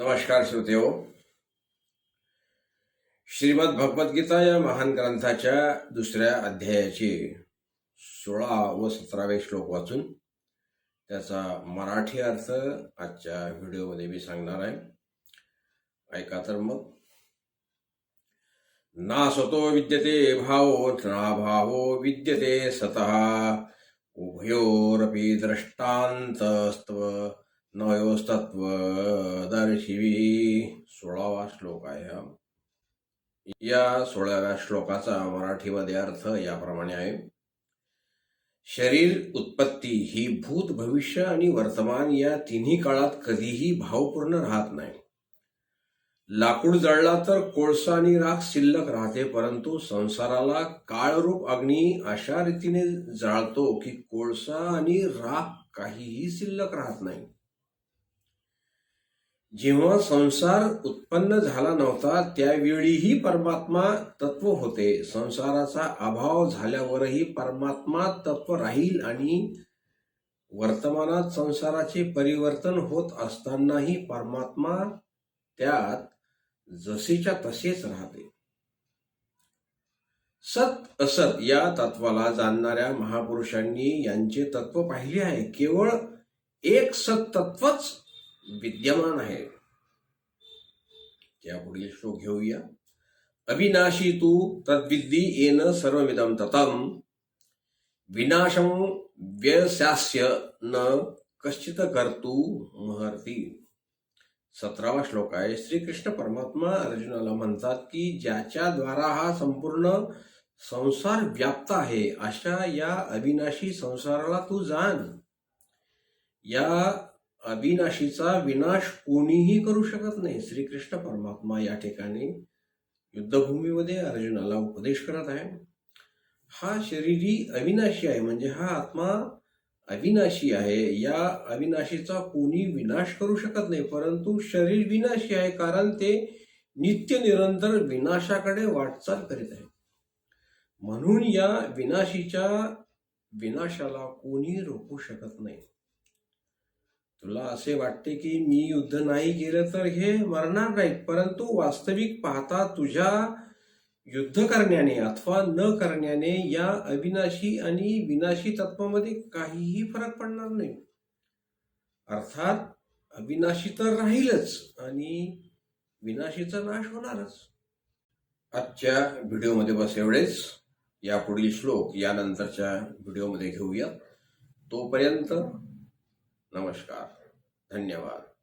नमस्कार श्रोतेहो. श्रीमद भगवद्गीता या महान ग्रंथाच्या दुसऱ्या अध्यायाचे सोळा व सतरावे श्लोक वाचून त्याचा मराठी अर्थ आजच्या व्हिडिओमध्ये मी सांगणार आहे. ऐका तर मग. ना स्वतो विद्यते भावो ना भावो विद्यते सतः उभयोरपि दृष्टान्तस्त्व नवव्यवस्थात्व दर्शिवी सोळावा श्लोक आहे हा. या सोळाव्या श्लोकाचा मराठीमध्ये अर्थ याप्रमाणे आहे. शरीर उत्पत्ती ही भूत भविष्य आणि वर्तमान या तिन्ही काळात कधीही भावपूर्ण राहत नाही. लाकूड जळला तर कोळसा आणि राख शिल्लक राहते परंतु संसाराला काळरूप अग्नी अशा रीतीने जाळतो की कोळसा आणि राख काहीही शिल्लक राहत नाही. जेव्हा संसार उत्पन्न झाला नव्हता त्यावेळीही परमात्मा तत्व होते. संसाराचा अभाव झाल्यावरही परमात्मा तत्व राहील आणि वर्तमानात संसाराचे परिवर्तन होत असतानाही परमात्मा त्यात जसेच्या तसेच राहते. सत असत या तत्वाला जाणणाऱ्या महापुरुषांनी यांचे तत्व पाहिले आहे. केवळ एक सत तत्वच विद्यमान आहे. त्यापुढील श्लोक घेऊया. अविनाशी तू तद्विद्दी येन सर्वविदम ततम। विनाशम व्यस्यास्य न कश्चित कर्तू महर्ती। सतरावा श्लोक आहे. श्रीकृष्ण परमात्मा अर्जुनाला म्हणतात की ज्याच्या द्वारा हा संपूर्ण संसार व्याप्त आहे अशा या अविनाशी संसाराला तू जाण. या अविनाशीचा विनाश कोणीही करू शकत नाही. श्रीकृष्ण परमात्मा या ठिकाणी युद्धभूमीमध्ये अर्जुनाला उपदेश करत आहे. हा शरीरी अविनाशी आहे म्हणजे हा आत्मा अविनाशी आहे. या अविनाशीचा कोणी विनाश करू शकत नाही परंतु शरीर विनाशी आहे कारण ते नित्य निरंतर विनाशाकडे वाटचाल करीत आहे. म्हणून या विनाशीच्या विनाशाला कोणी रोखू शकत नाही. तुला असे वाटते की मी युद्ध नाही केलं तर हे मरणार नाहीत परंतु वास्तविक पाहता तुझ्या युद्ध करण्याने अथवा न करण्याने या अविनाशी आणि विनाशी तत्वामध्ये काहीही फरक पडणार नाही. अर्थात अविनाशी तर राहीलच आणि विनाशीचा नाश होणारच. आजच्या व्हिडिओमध्ये बस एवढेच. यापुढील श्लोक यानंतरच्या व्हिडिओमध्ये घेऊया. तोपर्यंत नमस्कार धन्यवाद.